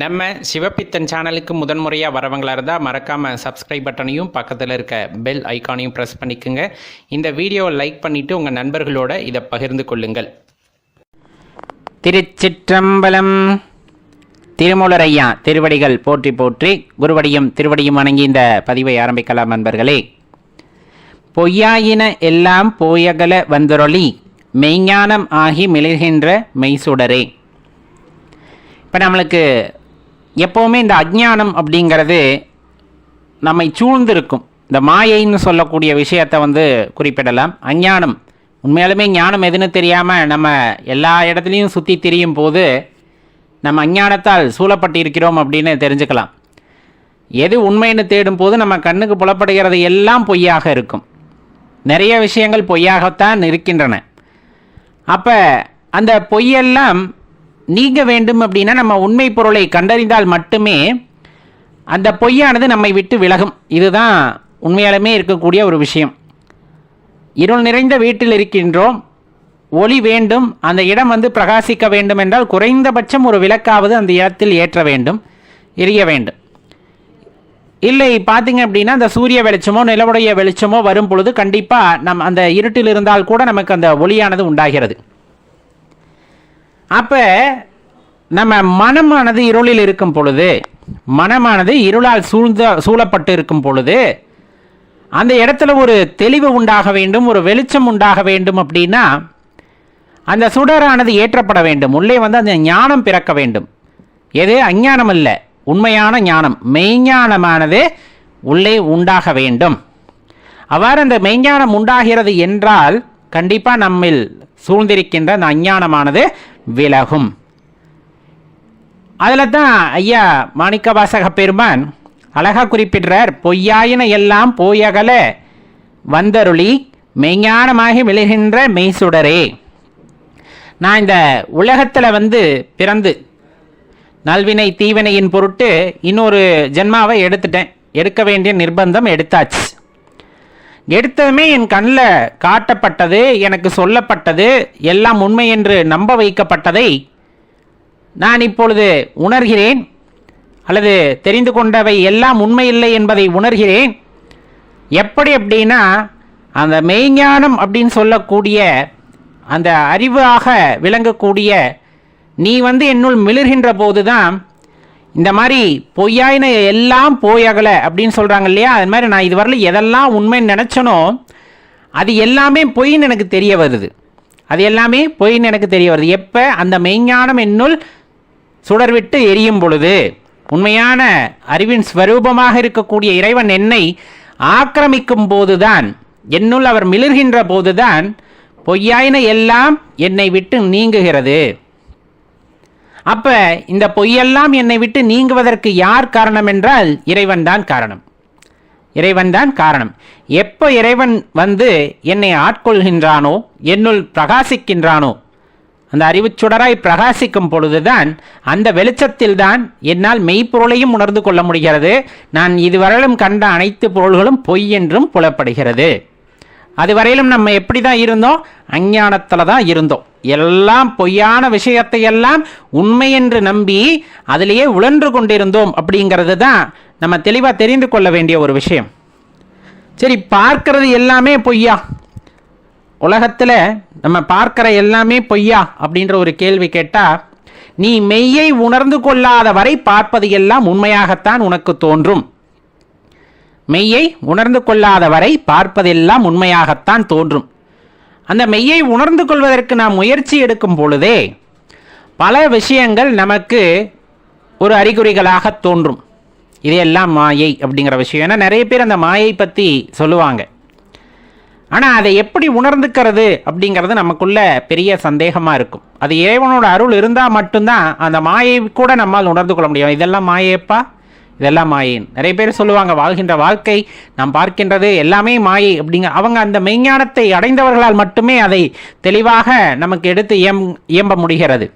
நம்ம சிவப்பித்தன் சேனலுக்கு முதன்முறையாக வரவங்களாக இருந்தால் மறக்காமல் சப்ஸ்கிரைப் பட்டனையும் பக்கத்தில் இருக்க பெல் ஐகானையும் ப்ரெஸ் பண்ணிக்கோங்க. இந்த வீடியோவை லைக் பண்ணிவிட்டு உங்கள் நண்பர்களோட இதை பகிர்ந்து கொள்ளுங்கள். திருச்சிற்றம்பலம் திருமூலரையா திருவடிகள் போற்றி போற்றி குருவடியும் திருவடியும் வணங்கி இந்த பதிவை ஆரம்பிக்கலாம் நண்பர்களே. பொய்யாயின எல்லாம் போயகல வந்துரொளி மெய்ஞானம் ஆகி மிளிர்கின்ற மெய்சுடரே. இப்போ நம்மளுக்கு எப்போவுமே இந்த அஜ்ஞானம் அப்படிங்கிறது நம்மை சூழ்ந்திருக்கும். இந்த மாயைன்னு சொல்லக்கூடிய விஷயத்தை வந்து குறிப்பிடலாம். அஞ்ஞானம். உண்மையாலுமே ஞானம் எதுன்னு தெரியாமல் நம்ம எல்லா இடத்துலையும் சுற்றி திரியும் போது நம்ம அஞ்ஞானத்தால் சூழப்பட்டு இருக்கிறோம் அப்படின்னு தெரிஞ்சுக்கலாம். எது உண்மைன்னு தேடும் போது நம்ம கண்ணுக்கு புலப்படுகிறது எல்லாம் பொய்யாக இருக்கும். நிறைய விஷயங்கள் பொய்யாகத்தான் இருக்கின்றன. அப்போ அந்த பொய்யெல்லாம் நீங்க வேண்டும் அப்படின்னா நம்ம உண்மை பொருளை கண்டறிந்தால் மட்டுமே அந்த பொய்யானது நம்மை விட்டு விலகும். இதுதான் உண்மையாலுமே இருக்கக்கூடிய ஒரு விஷயம். இருள் நிறைந்த வீட்டில் இருக்கின்றோம். ஒளி வேண்டும். அந்த இடம் வந்து பிரகாசிக்க வேண்டும் என்றால் குறைந்தபட்சம் ஒரு விளக்காவது அந்த இடத்தில் ஏற்ற வேண்டும் எரிய வேண்டும். இல்லை பார்த்தீங்க அப்படின்னா அந்த சூரிய வெளிச்சமோ நிலவுடைய வெளிச்சமோ வரும் பொழுது கண்டிப்பாக நம் அந்த இருட்டில் இருந்தால் கூட நமக்கு அந்த ஒளியானது உண்டாகிறது. அப்போ நம்ம மனமானது இருளில் இருக்கும் பொழுது மனமானது இருளால் சூழ்ந்த சூழப்பட்டு இருக்கும் பொழுது அந்த இடத்துல ஒரு தெளிவு உண்டாக வேண்டும் ஒரு வெளிச்சம் உண்டாக வேண்டும் அப்படின்னா அந்த சுடரானது ஏற்றப்பட வேண்டும். உள்ளே வந்து அந்த ஞானம் பிறக்க வேண்டும். எது? அஞ்ஞானம் அல்ல. உண்மையான ஞானம். மெய்ஞானமானது உள்ளே உண்டாக வேண்டும். அவ்வாறு அந்த மெய்ஞானம் உண்டாகிறது என்றால் கண்டிப்பாக நம்மில் சூழ்ந்திருக்கின்ற அந்த அஞ்ஞானமானது விலகும் அதில் தான் ஐயா மாணிக்கவாசக பெருமான் அழகாக குறிப்பிடுறார் பொய்யாயின எல்லாம் போயகல வந்தருளி மெய்ஞானமாகி விழுகின்ற மெய்சுடரே. நான் இந்த உலகத்தில் வந்து பிறந்து நல்வினை தீவினையின் பொருட்டு இன்னொரு ஜென்மாவை எடுத்துட்டேன். எடுக்க வேண்டிய நிர்பந்தம் எடுத்தாச்சு. எடுத்ததுமே என் கண்ணில் காட்டப்பட்டது எனக்கு சொல்லப்பட்டது எல்லாம் உண்மை என்று நம்ப வைக்கப்பட்டதை நான் இப்பொழுது உணர்கிறேன். அல்லது தெரிந்து கொண்டவை எல்லாம் உண்மையில்லை என்பதை உணர்கிறேன். எப்படி அப்படின்னா அந்த மெய்ஞானம் அப்படின்னு சொல்லக்கூடிய அந்த அறிவாக விளங்கக்கூடிய நீ வந்து என்னுள் மிளிர்கின்ற போதுதான் இந்த மாதிரி பொய்யாயின எல்லாம் போயகல அப்படின்னு சொல்கிறாங்க இல்லையா? அது மாதிரி நான் இதுவரையில் எதெல்லாம் உண்மைன்னு நினச்சனோ அது எல்லாமே பொய்ன்னு எனக்கு தெரிய வருது. அது எல்லாமே பொய்ன்னு எனக்கு தெரிய வருது. எப்போ? அந்த மெய்ஞானம் என்னுள் சுடர்விட்டு எரியும் பொழுது. உண்மையான அறிவின் ஸ்வரூபமாக இருக்கக்கூடிய இறைவன் என்னை ஆக்கிரமிக்கும் போதுதான் என்னுள் அவர் மிளர்கின்ற போதுதான் பொய்யாயின எல்லாம் என்னை விட்டு நீங்குகிறது. அப்ப இந்த பொய்யெல்லாம் என்னை விட்டு நீங்குவதற்கு யார் காரணம் என்றால் இறைவன் தான் காரணம். இறைவன்தான் காரணம். எப்போ இறைவன் வந்து என்னை ஆட்கொள்கின்றானோ என்னுள் பிரகாசிக்கின்றானோ அந்த அறிவுச்சுடராய் பிரகாசிக்கும் பொழுதுதான் அந்த வெளிச்சத்தில் தான் என்னால் மெய்ப்பொருளையும் உணர்ந்து கொள்ள முடிகிறது. நான் இதுவரையிலும் கண்ட அனைத்து பொருள்களும் பொய் என்றும் புலப்படுகிறது. அதுவரையிலும் நம்ம எப்படி தான் இருந்தோம்? அஞ்ஞானத்தில் தான் இருந்தோம். எல்லாம் பொய்யான விஷயத்தை எல்லாம் உண்மை என்று நம்பி அதிலேயே உழன்று கொண்டிருந்தோம் அப்படிங்கிறது தான் நம்ம தெளிவாக தெரிந்து கொள்ள வேண்டிய ஒரு விஷயம். சரி பார்க்கறது எல்லாமே பொய்யா? உலகத்தில் நம்ம பார்க்கிற எல்லாமே பொய்யா? அப்படின்ற ஒரு கேள்வி கேட்டால் நீ மெய்யை உணர்ந்து கொள்ளாத வரை பார்ப்பது எல்லாம் உண்மையாகத்தான் உனக்கு தோன்றும். மெய்யை உணர்ந்து கொள்ளாத வரை பார்ப்பதெல்லாம் உண்மையாகத்தான் தோன்றும். அந்த மெய்யை உணர்ந்து கொள்வதற்கு நாம் முயற்சி எடுக்கும் பொழுதே பல விஷயங்கள் நமக்கு ஒரு அறிகுறிகளாக தோன்றும். இதையெல்லாம் மாயை அப்படிங்கிற விஷயம். ஏன்னா நிறைய பேர் அந்த மாயை பற்றி சொல்லுவாங்க. ஆனால் அதை எப்படி உணர்ந்துக்கிறது அப்படிங்கிறது நமக்குள்ள பெரிய சந்தேகமாக இருக்கும். அது இறைவனோட அருள் இருந்தால் மட்டும்தான் அந்த மாயை கூட நம்மால் உணர்ந்து கொள்ள முடியும். இதெல்லாம் மாயேப்பா? இதெல்லாம் மாயின் நிறைய பேர் சொல்லுவாங்க வாழ்கின்ற வாழ்க்கை நாம் பார்க்கின்றது எல்லாமே மாயை. அப்படிங்க அவங்க அந்த மெய்ஞானத்தை அடைந்தவர்களால் மட்டுமே அதை தெளிவாக நமக்கு எடுத்து இயம் இயம்ப முடிகிறது.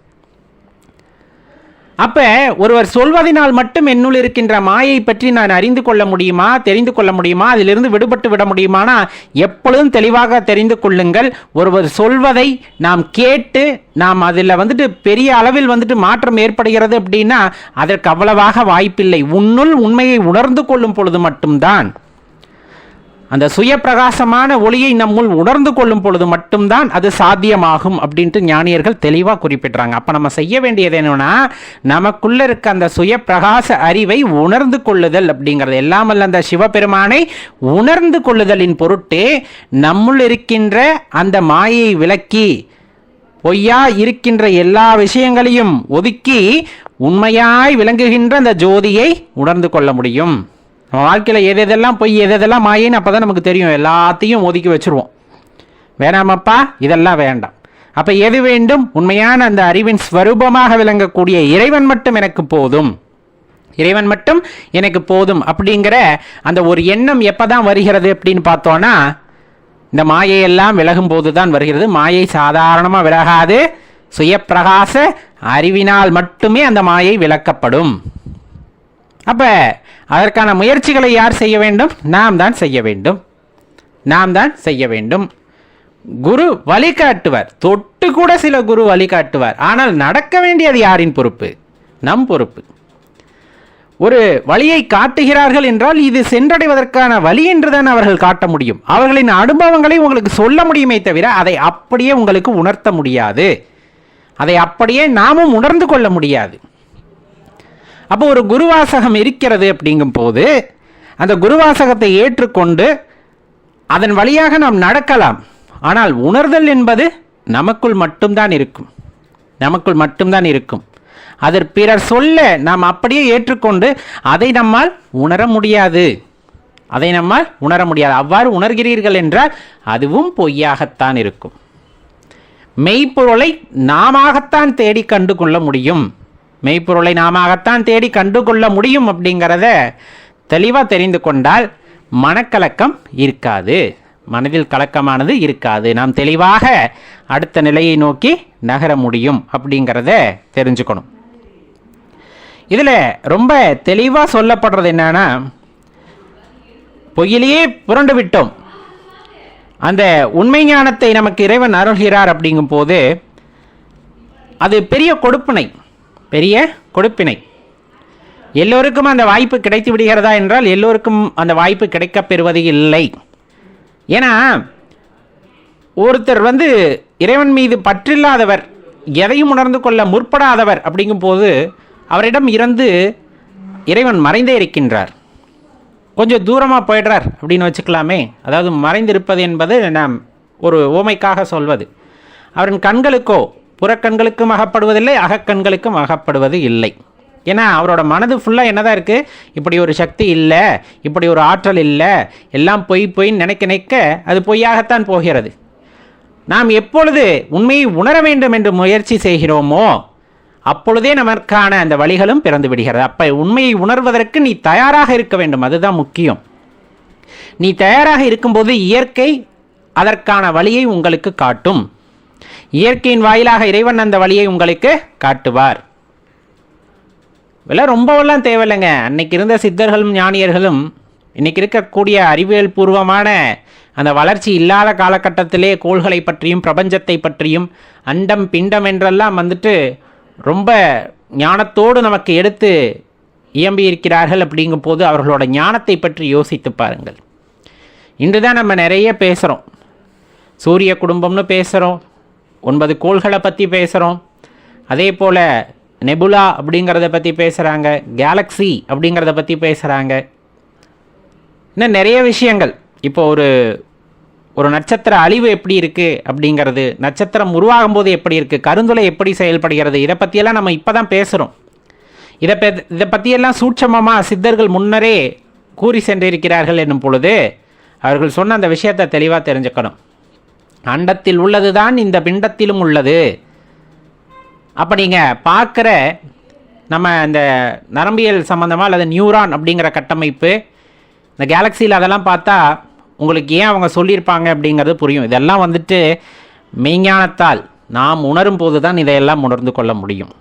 அப்ப ஒருவர் சொல்வதனால் மட்டும் என்னுள் இருக்கின்ற மாயை பற்றி நான் அறிந்து கொள்ள முடியுமா? தெரிந்து கொள்ள முடியுமா? அதிலிருந்து விடுபட்டு விட முடியுமானா? எப்பொழுதும் தெளிவாக தெரிந்து கொள்ளுங்கள். ஒருவர் சொல்வதை நாம் கேட்டு நாம் அதில் வந்துட்டு பெரிய அளவில் வந்துட்டு மாற்றம் ஏற்படுகிறது அப்படின்னா அதற்கு அவ்வளவாக வாய்ப்பில்லை. உன்னுள் உண்மையை உணர்ந்து கொள்ளும் பொழுது மட்டும்தான். அந்த சுய பிரகாசமான ஒளியை நம்முள் உணர்ந்து கொள்ளும் பொழுது மட்டும்தான் அது சாத்தியமாகும் அப்படின்ட்டு ஞானியர்கள் தெளிவாக குறிப்பிட்றாங்க. அப்போ நம்ம செய்ய வேண்டியது என்னன்னா நமக்குள்ள இருக்க அந்த சுய பிரகாச அறிவை உணர்ந்து கொள்ளுதல் அப்படிங்கிறது. எல்லாமல்ல அந்த சிவபெருமானை உணர்ந்து கொள்ளுதலின் பொருட்டு நம்முள் இருக்கின்ற அந்த மாயை விளக்கி பொய்யா இருக்கின்ற எல்லா விஷயங்களையும் ஒதுக்கி உண்மையாய் விளங்குகின்ற அந்த ஜோதியை உணர்ந்து கொள்ள முடியும். நம்ம வாழ்க்கையில் எது எதெல்லாம் பொய் எது எதெல்லாம் மாயின்னு அப்போ தான் நமக்கு தெரியும். எல்லாத்தையும் ஒதுக்கி வச்சுருவோம். வேணாமப்பா? இதெல்லாம் வேண்டாம். அப்போ எது வேண்டும்? உண்மையான அந்த அறிவின் ஸ்வரூபமாக விளங்கக்கூடிய இறைவன் மட்டும் எனக்கு போதும். இறைவன் மட்டும் எனக்கு போதும் அப்படிங்கிற அந்த ஒரு எண்ணம் எப்போ தான் வருகிறது அப்படின்னு பார்த்தோன்னா இந்த மாயையெல்லாம் விலகும் போது தான் வருகிறது. மாயை சாதாரணமாக விலகாது. சுயப்பிரகாச அறிவினால் மட்டுமே அந்த மாயை விளக்கப்படும். அப்ப அதற்கான முயற்சிகளை யார் செய்ய வேண்டும்? நாம் தான் செய்ய வேண்டும். நாம் தான் செய்ய வேண்டும். குரு வழிகாட்டுவார். தொட்டு கூட சில குரு வழிகாட்டுவார். ஆனால் நடக்க வேண்டியது யாரின் பொறுப்பு? நம் பொறுப்பு. ஒரு வழியை காட்டுகிறார்கள் என்றால் இது சென்றடைவதற்கான வழி என்றுதான் அவர்கள் காட்ட முடியும். அவர்களின் அனுபவங்களை உங்களுக்கு சொல்ல முடியுமே தவிர அதை அப்படியே உங்களுக்கு உணர்த்த முடியாது. அதை அப்படியே நாமும் உணர்ந்து கொள்ள முடியாது. அப்போ ஒரு குருவாசகம் இருக்கிறது அப்படிங்கும் போது அந்த குருவாசகத்தை ஏற்றுக்கொண்டு அதன் வழியாக நாம் நடக்கலாம். ஆனால் உணர்தல் என்பது நமக்குள் மட்டும்தான் இருக்கும். நமக்குள் மட்டும்தான் இருக்கும். அதர் பிறர் சொல்ல நாம் அப்படியே ஏற்றுக்கொண்டு அதை நம்மால் உணர முடியாது. அதை நம்மால் உணர முடியாது. அவ்வாறு உணர்கிறீர்கள் என்றால் அதுவும் பொய்யாகத்தான் இருக்கும். மெய்ப்பொருளை நாமத்தான் தேடி கண்டு கொள்ள முடியும். மெய்ப்பொருளை நாமத்தான் தேடி கண்டு கொள்ள முடியும் அப்படிங்கிறத தெளிவாக தெரிந்து கொண்டால் மனக்கலக்கம் இருக்காது. மனதில் கலக்கமானது இருக்காது. நாம் தெளிவாக அடுத்த நிலையை நோக்கி நகர முடியும் அப்படிங்கிறத தெரிஞ்சுக்கணும். இதில் ரொம்ப தெளிவாக சொல்லப்படுறது என்னன்னா பொய்யிலேயே புரண்டு விட்டோம். அந்த உண்மை ஞானத்தை நமக்கு இறைவன் அருள்கிறார் அப்படிங்கும் போது அது பெரிய கொடுப்பினை. பெரிய கொடுப்பினை. எல்லோருக்கும் அந்த வாய்ப்பு கிடைத்து விடுகிறதா என்றால் எல்லோருக்கும் அந்த வாய்ப்பு கிடைக்கப் பெறுவது இல்லை. ஏன்னா ஒருத்தர் வந்து இறைவன் மீது பற்றில்லாதவர் எதையும் உணர்ந்து கொள்ள முற்படாதவர் அப்படிங்கும்போது அவரிடம் இருந்து இறைவன் மறைந்தே இருக்கின்றார். கொஞ்சம் தூரமாக போயிடுறார் அப்படின்னு வச்சுக்கலாமே. அதாவது மறைந்திருப்பது என்பது நாம் ஒரு ஓமைக்காக சொல்வது. அவரின் கண்களுக்கோ புறக்கண்களுக்கும் அகப்படுவதில்லை அகக்கண்களுக்கும் அகப்படுவது இல்லை. ஏன்னா அவரோட மனது ஃபுல்லாக என்னதான் இருக்குது இப்படி ஒரு சக்தி இல்லை இப்படி ஒரு ஆற்றல் இல்லை எல்லாம் பொய் பொய்ன்னு நினைக்க நினைக்க அது பொய்யாகத்தான் போகிறது. நாம் எப்பொழுது உண்மையை உணர வேண்டும் என்று முயற்சி செய்கிறோமோ அப்பொழுதே நமக்கான அந்த வழிகளும் பிறந்து விடுகிறது. அப்போ உண்மையை உணர்வதற்கு நீ தயாராக இருக்க வேண்டும். அதுதான் முக்கியம். நீ தயாராக இருக்கும்போது இயற்கை அதற்கான வழியை உங்களுக்கு காட்டும். இயற்கையின் வாயிலாக இறைவன் அந்த வழியை உங்களுக்கு காட்டுவார். இதெல்லாம் ரொம்பவெல்லாம் தேவையில்லைங்க. அன்னைக்கு இருந்த சித்தர்களும் ஞானியர்களும் இன்னைக்கு இருக்கக்கூடிய அறிவியல் பூர்வமான அந்த வளர்ச்சி இல்லாத காலகட்டத்திலே கோள்களை பற்றியும் பிரபஞ்சத்தை பற்றியும் அண்டம் பிண்டம் என்றெல்லாம் வந்துட்டு ரொம்ப ஞானத்தோடு நமக்கு எடுத்து இயம்பி இருக்கிறார்கள் அப்படிங்கும் போது அவர்களோட ஞானத்தை பற்றி யோசித்து பாருங்கள். இன்று தான் நம்ம நிறைய பேசுகிறோம் சூரிய குடும்பம்னு பேசுகிறோம் ஒன்பது கோள்களை பற்றி பேசுகிறோம் அதே போல் நெபுலா அப்படிங்கிறத பற்றி பேசுகிறாங்க கேலக்ஸி அப்படிங்கிறத பற்றி பேசுகிறாங்க இன்னும் நிறைய விஷயங்கள். இப்போ ஒரு ஒரு நட்சத்திர அழிவு எப்படி இருக்குது அப்படிங்கிறது நட்சத்திரம் உருவாகும் போது எப்படி இருக்குது கருந்துளை எப்படி செயல்படுகிறது இதை பற்றியெல்லாம் நம்ம இப்போ தான் பேசுகிறோம் இதை பெ இதை பற்றியெல்லாம் சூட்சமமாக சித்தர்கள் முன்னரே கூறி சென்றிருக்கிறார்கள் என்னும் பொழுது அவர்கள் சொன்ன அந்த விஷயத்தை தெளிவாக தெரிஞ்சுக்கணும். அண்டத்தில் உள்ளது தான் இந்த பிண்டத்திலும் உள்ளது. அப்போ நீங்கள் பார்க்குற நம்ம இந்த நரம்பியல் சம்மந்தமாக அல்லது நியூரான் அப்படிங்கிற கட்டமைப்பு இந்த கேலக்சியில் அதெல்லாம் பார்த்தா உங்களுக்கு ஏன் அவங்க சொல்லியிருப்பாங்க அப்படிங்கிறது புரியும். இதெல்லாம் வந்துட்டு மெய்ஞானத்தால் நாம் உணரும் போது தான் இதையெல்லாம் உணர்ந்து கொள்ள முடியும்.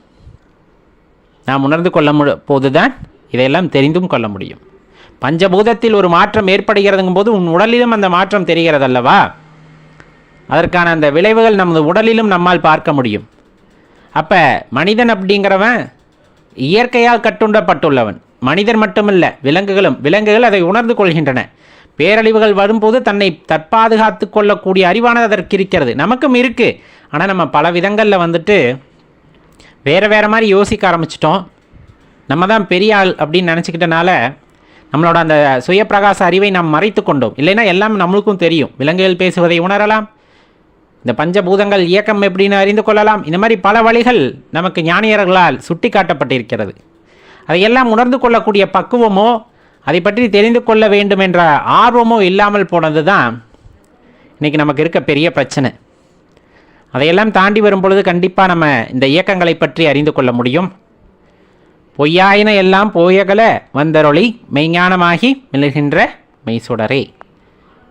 நாம் உணர்ந்து கொள்ள மு போதுதான் இதையெல்லாம் தெரிந்தும் கொள்ள முடியும். பஞ்சபூதத்தில் ஒரு மாற்றம் ஏற்படுகிறதுங்கும் போது உன் உடலிலும் அந்த மாற்றம் தெரிகிறதல்லவா? அதற்கான அந்த விளைவுகள் நமது உடலிலும் நம்மால் பார்க்க முடியும். அப்போ மனிதன் அப்படிங்கிறவன் இயற்கையால் கட்டுண்டப்பட்டுள்ளவன். மனிதர் மட்டுமல்ல விலங்குகளும் விலங்குகள் அதை உணர்ந்து கொள்கின்றன. பேரழிவுகள் வரும்போது தன்னை தற்பாதுகாத்து கொள்ளக்கூடிய அறிவானது அதற்கு இருக்கிறது. நமக்கும் இருக்குது ஆனால் நம்ம பல விதங்களில் வந்துட்டு வேறு வேறு மாதிரி யோசிக்க ஆரம்பிச்சிட்டோம். நம்ம தான் பெரிய ஆள் அப்படின்னு நினச்சிக்கிட்டனால நம்மளோட அந்த சுயப்பிரகாச அறிவை நாம் மறைத்து கொண்டோம். இல்லைன்னா எல்லாம் நம்மளுக்கும் தெரியும். விலங்குகள் பேசுவதை உணரலாம். இந்த பஞ்சபூதங்கள் இயக்கம் எப்படின்னு அறிந்து கொள்ளலாம். இந்த மாதிரி பல வழிகள் நமக்கு ஞானியர்களால் சுட்டி காட்டப்பட்டிருக்கிறது அதையெல்லாம் உணர்ந்து கொள்ளக்கூடிய பக்குவமோ அதை பற்றி தெரிந்து கொள்ள வேண்டும் என்ற ஆர்வமோ இல்லாமல் போனது தான் இன்றைக்கி நமக்கு இருக்க பெரிய பிரச்சனை. அதையெல்லாம் தாண்டி வரும் பொழுது கண்டிப்பாக நம்ம இந்த இயக்கங்களை பற்றி அறிந்து கொள்ள முடியும். பொய்யாயின எல்லாம் போயகல வந்தரொளி மெய்ஞானமாகி மிளகின்ற மெய்சுடரே.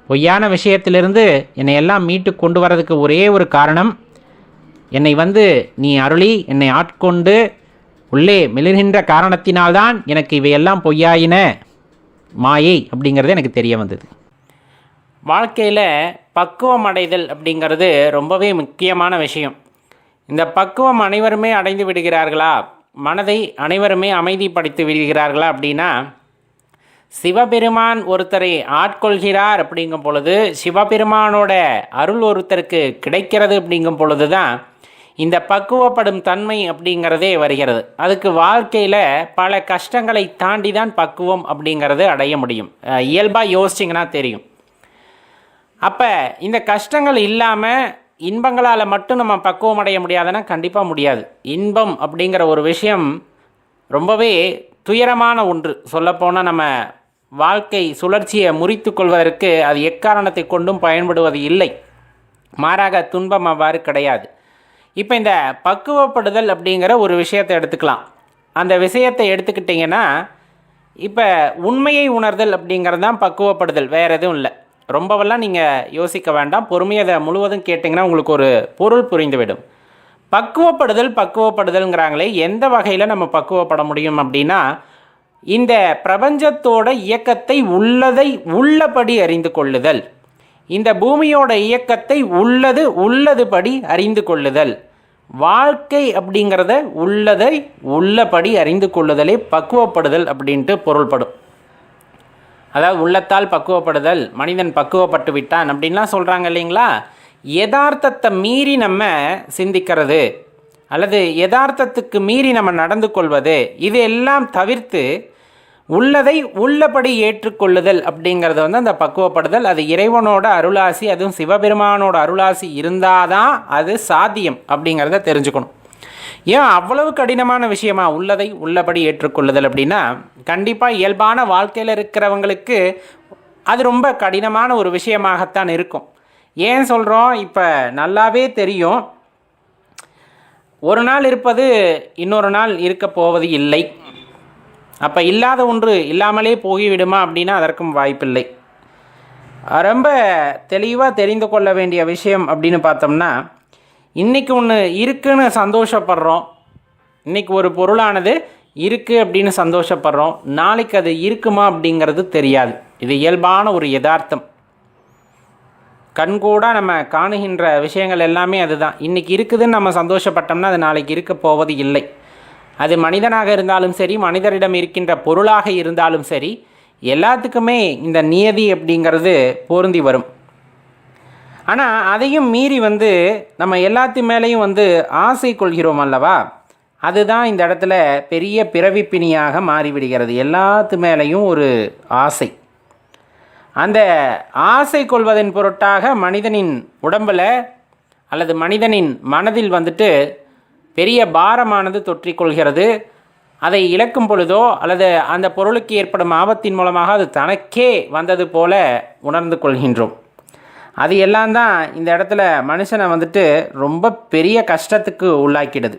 பொய்யான விஷயத்திலிருந்து என்னை எல்லாம் மீட்டு கொண்டு வரதுக்கு ஒரே ஒரு காரணம் என்னை வந்து நீ அருளி என்னை ஆட்கொண்டு உள்ளே மிளகின்ற காரணத்தினால்தான் எனக்கு இவையெல்லாம் பொய்யாயின. மாயை அப்படிங்கிறது எனக்கு தெரிய வந்தது. வாழ்க்கையில் பக்குவம் அடைதல் அப்படிங்கிறது ரொம்பவே முக்கியமான விஷயம். இந்த பக்குவம் அனைவருமே அடைந்து விடுகிறார்களா? மனதை அனைவருமே அமைதிப்படுத்தி விடுகிறார்களா அப்படின்னா சிவபெருமான் ஒருத்தரை ஆட்கொள்கிறார் அப்படிங்கும் பொழுது சிவபெருமானோட அருள் ஒருத்தருக்கு கிடைக்கிறது அப்படிங்கும் பொழுது தான் இந்த பக்குவப்படும் தன்மை அப்படிங்கிறதே வருகிறது. அதுக்கு வாழ்க்கையில் பல கஷ்டங்களை தாண்டி தான் பக்குவம் அப்படிங்கிறது அடைய முடியும். இயல்பாக யோசிச்சிங்கன்னா தெரியும். அப்போ இந்த கஷ்டங்கள் இல்லாமல் இன்பங்களால் மட்டும் நம்ம பக்குவம் அடைய முடியாதுன்னா கண்டிப்பாக முடியாது. இன்பம் அப்படிங்கிற ஒரு விஷயம் ரொம்பவே துயரமான ஒன்று. சொல்லப்போனால் நம்ம வாழ்க்கை சுழற்சியை முறித்து கொள்வதற்கு அது எக்காரணத்தை கொண்டும் பயன்படுவது இல்லை. மாறாக துன்பம் அவ்வாறு கிடையாது. இப்போ இந்த பக்குவப்படுதல் அப்படிங்கிற ஒரு விஷயத்தை எடுத்துக்கலாம். அந்த விஷயத்தை எடுத்துக்கிட்டிங்கன்னா இப்போ உண்மையை உணர்தல் அப்படிங்கிறது தான் பக்குவப்படுதல் வேறு எதுவும் இல்லை. ரொம்பவெல்லாம் நீங்கள் யோசிக்க வேண்டாம். பொறுமையை அதை முழுவதும் கேட்டிங்கன்னா உங்களுக்கு ஒரு பொருள் புரிந்துவிடும். பக்குவப்படுதல் பக்குவப்படுதல்ங்கிறாங்களே எந்த வகையில் நம்ம பக்குவப்பட முடியும் அப்படின்னா இந்த பிரபஞ்சத்தோட இயக்கத்தை உள்ளதை உள்ளபடி அறிந்து கொள்ளுதல். இந்த பூமியோட இயக்கத்தை உள்ளது உள்ளதுபடி அறிந்து கொள்ளுதல். வாழ்க்கை அப்படிங்கிறத உள்ளதை உள்ளபடி அறிந்து கொள்ளுதலே பக்குவப்படுதல் அப்படின்ட்டு பொருள்படும். அதாவது உள்ளத்தால் பக்குவப்படுதல் மனிதன் பக்குவப்பட்டு விட்டான் அப்படின்லாம் சொல்கிறாங்க இல்லைங்களா? யதார்த்தத்தை மீறி நம்ம சிந்திக்கிறது. அல்லது யதார்த்தத்துக்கு மீறி நம்ம நடந்து கொள்வது இது எல்லாம் தவிர்த்து உள்ளதை உள்ளபடி ஏற்றுக்கொள்ளுதல் அப்படிங்கிறது வந்து அந்த பக்குவப்படுதல். அது இறைவனோட அருளாசி அதுவும் சிவபெருமானோட அருளாசி இருந்தாதான் அது சாத்தியம் அப்படிங்கிறத தெரிஞ்சுக்கணும். ஏன் அவ்வளவு கடினமான விஷயமா உள்ளதை உள்ளபடி ஏற்றுக்கொள்ளுதல் அப்படின்னா கண்டிப்பாக இயல்பான வாழ்க்கையில் இருக்கிறவங்களுக்கு அது ரொம்ப கடினமான ஒரு விஷயமாகத்தான் இருக்கும். ஏன் சொல்கிறோம் இப்போ நல்லாவே தெரியும். ஒரு நாள் இருப்பது இன்னொரு நாள் இருக்க போவது இல்லை. அப்போ இல்லாத ஒன்று இல்லாமலே போய்விடுமா அப்படின்னா அதற்கும் வாய்ப்பில்லை. ரொம்ப தெளிவாக தெரிந்து கொள்ள வேண்டிய விஷயம் அப்படின்னு பார்த்தோம்னா இன்றைக்கி ஒன்று இருக்குன்னு சந்தோஷப்படுறோம். இன்றைக்கி ஒரு பொருளானது இருக்குது அப்படின்னு சந்தோஷப்படுறோம். நாளைக்கு அது இருக்குமா அப்படிங்கிறது தெரியாது. இது இயல்பான ஒரு யதார்த்தம். கண்கூடாக நம்ம காணுகின்ற விஷயங்கள் எல்லாமே அதுதான். இன்றைக்கி இருக்குதுன்னு நம்ம சந்தோஷப்பட்டோம்னா அது நாளைக்கு இருக்க போவது இல்லை. அது மனிதனாக இருந்தாலும் சரி மனிதரிடம் இருக்கின்ற பொருளாக இருந்தாலும் சரி எல்லாத்துக்குமே இந்த நியதி அப்படிங்கிறது பொருந்தி வரும். ஆனால் அதையும் மீறி வந்து நம்ம எல்லாத்து மேலேயும் வந்து ஆசை கொள்கிறோம் அல்லவா? அதுதான் இந்த இடத்துல பெரிய பிறவிப்பிணியாக மாறிவிடுகிறது. எல்லாத்து மேலேயும் ஒரு ஆசை. அந்த ஆசை கொள்வதன் பொருட்டாக மனிதனின் உடம்பில் அல்லது மனிதனின் மனதில் வந்துட்டு பெரிய பாரமானது தொற்றிக்கொள்கிறது. அதை இழக்கும் பொழுதோ அல்லது அந்த பொருளுக்கு ஏற்படும் ஆபத்தின் மூலமாக அது தனக்கே வந்தது போல உணர்ந்து கொள்கின்றோம். அது எல்லாம் தான் இந்த இடத்துல மனுஷனை வந்துட்டு ரொம்ப பெரிய கஷ்டத்துக்கு உள்ளாக்கிடுது.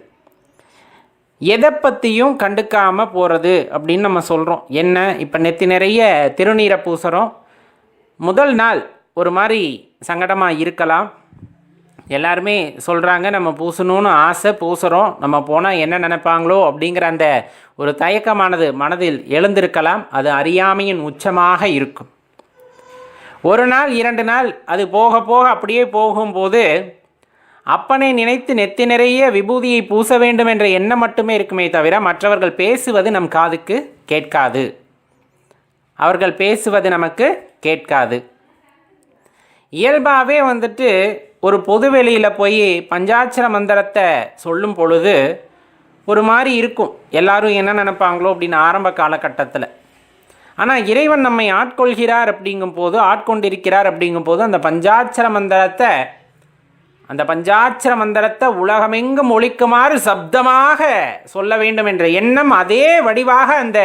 எதை பற்றியும் கண்டுக்காமல் போகிறது அப்படின்னு நம்ம சொல்கிறோம் என்ன? இப்போ நெத்தி நிறைய திருநீரை பூசுகிறோம் முதல் நாள் ஒரு மாதிரி சங்கடமாக இருக்கலாம். எல்லாருமே சொல்கிறாங்க நம்ம பூசணும்னு ஆசை பூசுகிறோம் நம்ம போனால் என்ன நினைப்பாங்களோ அப்படிங்கிற அந்த ஒரு தயக்கமானது மனதில் எழுந்திருக்கலாம். அது அறியாமையின் உச்சமாக இருக்கும். ஒரு நாள் இரண்டு நாள் அது போக போக அப்படியே போகும்போது அப்பனை நினைத்து நெத்தி நிறைய விபூதியை பூச வேண்டும் என்ற எண்ணம் மட்டுமே இருக்குமே தவிர மற்றவர்கள் பேசுவது நம் காதுக்கு கேட்காது. அவர்கள் பேசுவது நமக்கு கேட்காது. இயல்பாகவே வந்துட்டு ஒரு பொது வெளியில் போய் பஞ்சாட்சர மந்திரத்தை சொல்லும் பொழுது ஒரு மாதிரி இருக்கும். எல்லாரும் என்ன நினைப்பாங்களோ அப்படின்னு ஆரம்ப காலகட்டத்தில். ஆனால் இறைவன் நம்மை ஆட்கொள்கிறார் அப்படிங்கும்போது ஆட்கொண்டிருக்கிறார் அப்படிங்கும்போது அந்த பஞ்சாட்சர மந்திரத்தை அந்த பஞ்சாட்சர மந்திரத்தை உலகமெங்கும் ஒழிக்குமாறு சப்தமாக சொல்ல வேண்டும் என்ற எண்ணம் அதே வடிவாக அந்த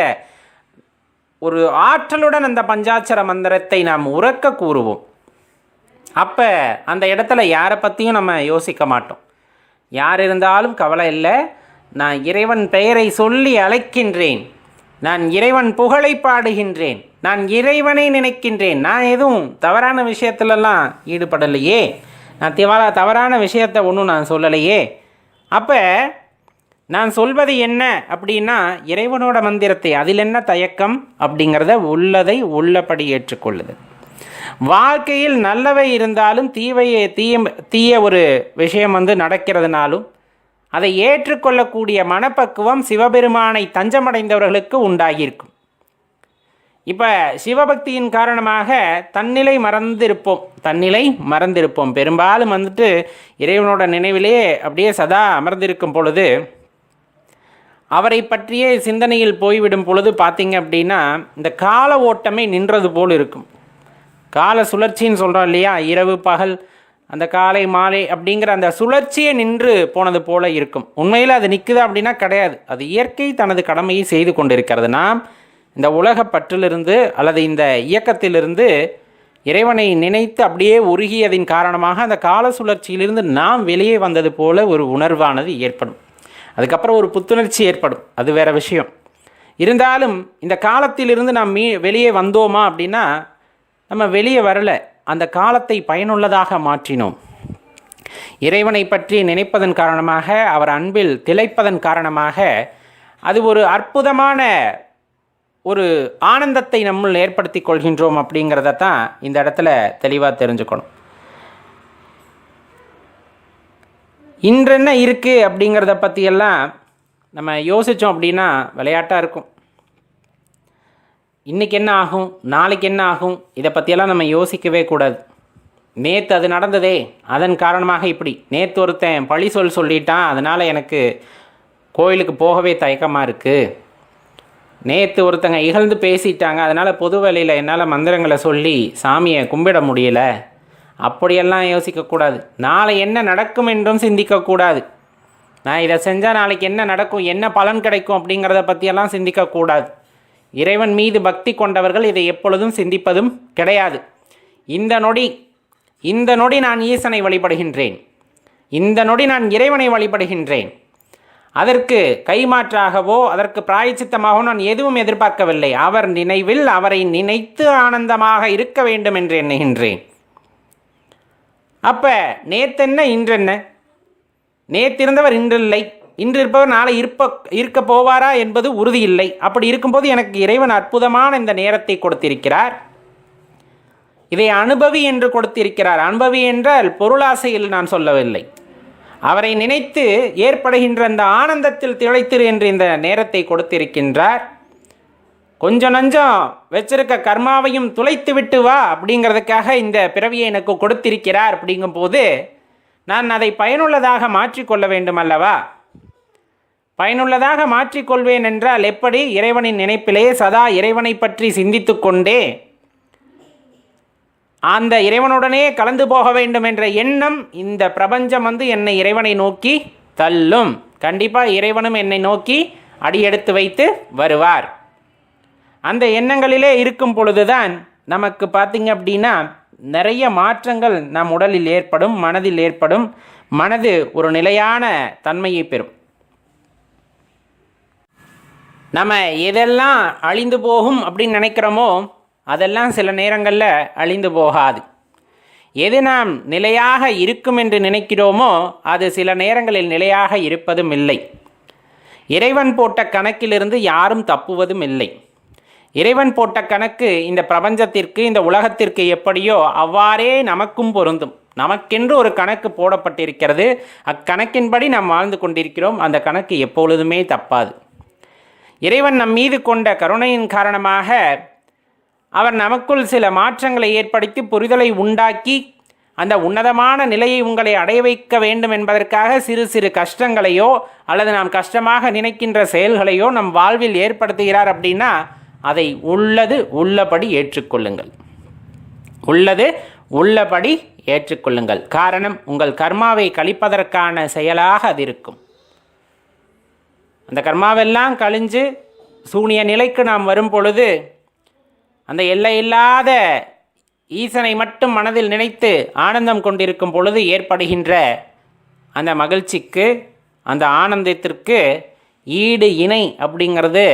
ஒரு ஆற்றலுடன் அந்த பஞ்சாட்சர மந்திரத்தை நாம் உறக்க கூறுவோம். அப்போ அந்த இடத்துல யாரை பற்றியும் நம்ம யோசிக்க மாட்டோம். யார் இருந்தாலும் கவலை இல்லை. நான் இறைவன் பெயரை சொல்லி அழைக்கின்றேன். நான் இறைவன் புகழை பாடுகின்றேன். நான் இறைவனை நினைக்கின்றேன். நான் எதுவும் தவறான விஷயத்துலலாம் ஈடுபடலையே. நான் திவாலா தவறான விஷயத்தை ஒன்றும் நான் சொல்லலையே. அப்போ நான் சொல்வது என்ன அப்படின்னா இறைவனோட மந்திரத்தை அதில் என்ன தயக்கம்? அப்படிங்கிறத உள்ளதை உள்ளபடி ஏற்றுக்கொள்ளுது. வாழ்க்கையில் நல்லவை இருந்தாலும் தீவையை தீய தீய ஒரு விஷயம் வந்து நடக்கிறதுனாலும் அதை ஏற்றுக்கொள்ளக்கூடிய மனப்பக்குவம் சிவபெருமானை தஞ்சமடைந்தவர்களுக்கு உண்டாகியிருக்கும். இப்போ சிவபக்தியின் காரணமாக தன்னிலை மறந்திருப்போம். தன்னிலை மறந்திருப்போம். பெரும்பாலும் வந்துட்டு இறைவனோட நினைவிலே அப்படியே சதா அமர்ந்திருக்கும் பொழுது அவரை பற்றியே சிந்தனையில் போய்விடும் பொழுது பார்த்தீங்க அப்படின்னா இந்த கால ஓட்டமே நின்றது போல் இருக்கும். கால சுழற்சின்னு சொல்கிறோம் இல்லையா? இரவு பகல் அந்த காலை மாலை அப்படிங்கிற அந்த சுழற்சியே நின்று போனது போல இருக்கும். உண்மையில் அது நிற்குது அப்படின்னா கிடையாது. அது இயற்கை தனது கடமையை செய்து கொண்டிருக்கிறது. நாம் இந்த உலக பற்றிலிருந்து அல்லது இந்த இயக்கத்திலிருந்து இறைவனை நினைத்து அப்படியே உருகியதின் காரணமாக அந்த கால சுழற்சியிலிருந்து நாம் வெளியே வந்தது போல ஒரு உணர்வானது ஏற்படும். அதுக்கப்புறம் ஒரு புத்துணர்ச்சி ஏற்படும். அது வேறு விஷயம். இருந்தாலும் இந்த காலத்திலிருந்து நாம் மீ வெளியே வந்தோமா அப்படின்னா நம்ம வெளியே வரலை. அந்த காலத்தை பயனுள்ளதாக மாற்றினோம். இறைவனை பற்றி நினைப்பதன் காரணமாக அவர் அன்பில் திளைப்பதன் காரணமாக அது ஒரு அற்புதமான ஒரு ஆனந்தத்தை நம்முள் ஏற்படுத்தி கொள்கின்றோம் அப்படிங்கிறத தான் இந்த இடத்துல தெளிவாக தெரிஞ்சுக்கணும். இன்றென்ன இருக்குது அப்படிங்கிறத பற்றியெல்லாம் நம்ம யோசித்தோம் அப்படின்னா விளையாட்டாக இருக்கும். இன்றைக்கி என்ன ஆகும்? நாளைக்கு என்ன ஆகும்? இதை பற்றியெல்லாம் நம்ம யோசிக்கவே கூடாது. நேற்று அது நடந்ததே. அதன் காரணமாக இப்படி. நேற்று ஒருத்தன் பழி சொல் சொல்லிட்டான். அதனால் எனக்கு கோயிலுக்கு போகவே தயக்கமாக இருக்குது நேற்று ஒருத்தங்க இகழ்ந்து பேசிட்டாங்க. அதனால் பொது வேலையில் என்னால் மந்திரங்களை சொல்லி சாமியை கும்பிட முடியல. அப்படியெல்லாம் யோசிக்கக்கூடாது. நாளை என்ன நடக்கும் என்றும் சிந்திக்கக்கூடாது. நான் இதை செஞ்சால் நாளைக்கு என்ன நடக்கும் என்ன பலன் கிடைக்கும் அப்படிங்கிறத பற்றியெல்லாம் சிந்திக்கக்கூடாது. இறைவன் மீது பக்தி கொண்டவர்கள் இதை எப்பொழுதும் சிந்திப்பதும் கிடையாது. இந்த நொடி இந்த நொடி நான் ஈசனை வழிபடுகின்றேன். இந்த நொடி நான் இறைவனை வழிபடுகின்றேன். அதற்கு கைமாற்றாகவோ அதற்கு பிராயச்சித்தமாகவோ நான் எதுவும் எதிர்பார்க்கவில்லை. அவர் நினைவில் அவரை நினைத்து ஆனந்தமாக இருக்க வேண்டும் என்று எண்ணுகின்றேன். அப்ப நேத்தென்ன இன்றென்ன? நேத்திருந்தவர் இன்றில்லை. இன்று இருப்பவர் நாளை இருப்ப இருக்க போவாரா என்பது உறுதியில்லை. அப்படி இருக்கும்போது எனக்கு இறைவன் அற்புதமான இந்த நேரத்தை கொடுத்திருக்கிறார். இதை அனுபவி என்று கொடுத்திருக்கிறார். அனுபவி என்றால் பொருளாசையில் நான் சொல்லவில்லை. அவரை நினைத்து ஏற்படுகின்ற அந்த ஆனந்தத்தில் திளைத்திரு என்று இந்த நேரத்தை கொடுத்திருக்கின்றார். கொஞ்சம் நஞ்சம் வச்சிருக்க கர்மாவையும் துளைத்து விட்டு வா அப்படிங்கிறதுக்காக இந்த பிறவியை எனக்கு கொடுத்திருக்கிறார் அப்படிங்கும்போது நான் அதை பயனுள்ளதாக மாற்றிக்கொள்ள வேண்டும் அல்லவா? பயனுள்ளதாக மாற்றிக்கொள்வேன் என்றால் எப்படி? இறைவனின் நினைப்பிலே சதா இறைவனை பற்றி சிந்தித்து கொண்டே அந்த இறைவனுடனே கலந்து போக வேண்டும் என்ற எண்ணம் இந்த பிரபஞ்சம் வந்து என்னை இறைவனை நோக்கி தள்ளும். கண்டிப்பாக இறைவனும் என்னை நோக்கி அடியெடுத்து வைத்து வருவார். அந்த எண்ணங்களிலே இருக்கும் பொழுதுதான் நமக்கு பார்த்திங்க அப்படின்னா நிறைய மாற்றங்கள் நம் உடலில் ஏற்படும் மனதில் ஏற்படும். மனது ஒரு நிலையான தன்மையை பெறும். நம்ம எதெல்லாம் அழிந்து போகும் அப்படின்னு நினைக்கிறோமோ அதெல்லாம் சில நேரங்களில் அழிந்து போகாது. எது நாம் நிலையாக இருக்கும் என்று நினைக்கிறோமோ அது சில நேரங்களில் நிலையாக இருப்பதும் இல்லை. இறைவன் போட்ட கணக்கிலிருந்து யாரும் தப்புவதும் இல்லை. இறைவன் போட்ட கணக்கு இந்த பிரபஞ்சத்திற்கு இந்த உலகத்திற்கு எப்படியோ அவ்வாறே நமக்கும் பொருந்தும். நமக்கென்று ஒரு கணக்கு போடப்பட்டிருக்கிறது. அக்கணக்கின்படி நாம் வாழ்ந்து கொண்டிருக்கிறோம். அந்த கணக்கு எப்பொழுதுமே தப்பாது. இறைவன் நம் மீது கொண்ட கருணையின் காரணமாக அவர் நமக்குள் சில மாற்றங்களை ஏற்படுத்தி புரிதலை உண்டாக்கி அந்த உன்னதமான நிலையை உங்களை அடைய வைக்க வேண்டும் என்பதற்காக சிறு சிறு கஷ்டங்களையோ அல்லது நாம் கஷ்டமாக நினைக்கின்ற செயல்களையோ நம் வாழ்வில் ஏற்படுத்துகிறார் அப்படின்னா அதை உள்ளது உள்ளபடி ஏற்றுக்கொள்ளுங்கள். உள்ளது உள்ளபடி ஏற்றுக்கொள்ளுங்கள். காரணம் உங்கள் கர்மாவை கழிப்பதற்கான செயலாக அது இருக்கும். அந்த கர்மாவெல்லாம் கழிஞ்சு சூனிய நிலைக்கு நாம் வரும் பொழுது அந்த எல்லையில்லாத ஈசனை மட்டும் மனதில் நினைத்து ஆனந்தம் கொண்டிருக்கும் பொழுது ஏற்படுகின்ற அந்த மகிழ்ச்சிக்கு அந்த ஆனந்தத்திற்கு ஈடு இணை அப்படிங்கிறது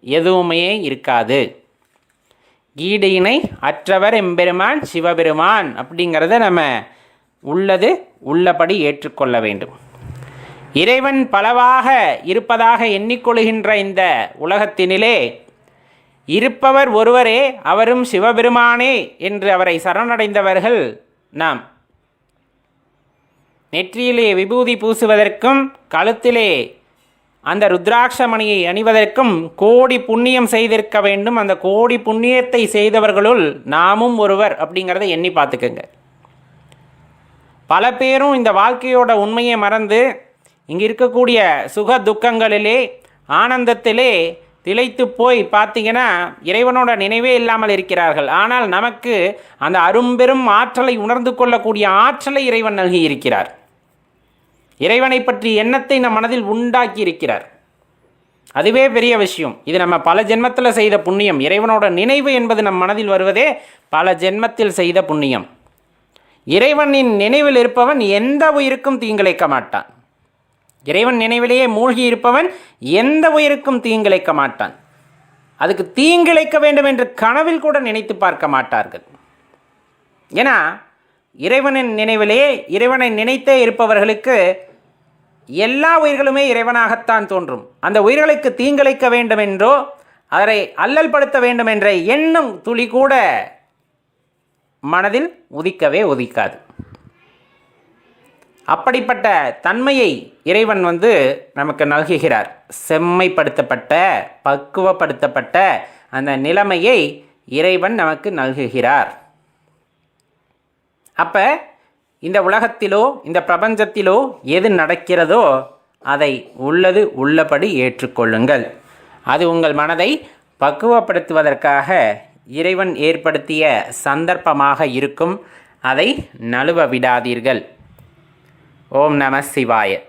எதுவுமே இருக்காது. ஈடு அற்றவர் எம்பெருமான் சிவபெருமான் அப்படிங்கிறத நம்ம உள்ளது உள்ளபடி ஏற்றுக்கொள்ள வேண்டும். இறைவன் பலவாக இருப்பதாக எண்ணிக்கொள்கின்ற இந்த உலகத்தினிலே இருப்பவர் ஒருவரே அவரும் சிவபெருமானே என்று அவரை சரணடைந்தவர்கள் நாம். நெற்றியிலே விபூதி பூசுவதற்கும் கழுத்திலே அந்த ருத்ராட்சமணியை அணிவதற்கும் கோடி புண்ணியம் செய்திருக்க வேண்டும். அந்த கோடி புண்ணியத்தை செய்தவர்களுள் நாமும் ஒருவர் அப்படிங்கிறத எண்ணி பார்த்துக்கோங்க. பல பேரும் இந்த வாழ்க்கையோட உண்மையை மறந்து இங்கே இருக்கக்கூடிய சுக துக்கங்களிலே ஆனந்தத்திலே திளைத்து போய் பார்த்தீங்கன்னா இறைவனோட நினைவே இல்லாமல் இருக்கிறார்கள். ஆனால் நமக்கு அந்த அரும்பெரும் ஆற்றலை உணர்ந்து கொள்ளக்கூடிய ஆற்றலை இறைவன் நல்கி இருக்கிறார் இறைவனை பற்றி எண்ணத்தை நம் மனதில் உண்டாக்கி இருக்கிறார் அதுவே பெரிய விஷயம். இது நம்ம பல ஜென்மத்தில் செய்த புண்ணியம். இறைவனோட நினைவு என்பது நம் மனதில் வருவதே பல ஜென்மத்தில் செய்த புண்ணியம். இறைவனின் நினைவில் இருப்பவன் எந்த உயிருக்கும் தீங்கிழைக்க மாட்டான். இறைவன் நினைவிலேயே மூழ்கி இருப்பவன் எந்த உயிருக்கும் தீங்கிழைக்க மாட்டான். அதுக்கு தீங்கிழைக்க வேண்டும் என்று கனவில் கூட நினைத்து பார்க்க மாட்டார்கள். ஏன்னா இறைவனின் நினைவிலே இறைவனை நினைத்தே இருப்பவர்களுக்கு எல்லா உயிர்களுமே இறைவனாகத்தான் தோன்றும். அந்த உயிர்களுக்கு தீங்கிழைக்க வேண்டும் என்றோ அதை அல்லல் படுத்த வேண்டும் என்ற எண்ணம் துளி கூட மனதில் உதிக்கவே உதிக்காது. அப்படிப்பட்ட தன்மையை இறைவன் வந்து நமக்கு நல்குகிறார். செம்மைப்படுத்தப்பட்ட பக்குவப்படுத்தப்பட்ட அந்த நிலைமையை இறைவன் நமக்கு நல்குகிறார். அப்போ இந்த உலகத்திலோ இந்த பிரபஞ்சத்திலோ எது நடக்கிறதோ அதை உள்ளது உள்ளபடி ஏற்றுக்கொள்ளுங்கள். அது உங்கள் மனதை பக்குவப்படுத்துவதற்காக இறைவன் ஏற்படுத்திய சந்தர்ப்பமாக இருக்கும். அதை நழுவ விடாதீர்கள். ஓம் நம சிவாய.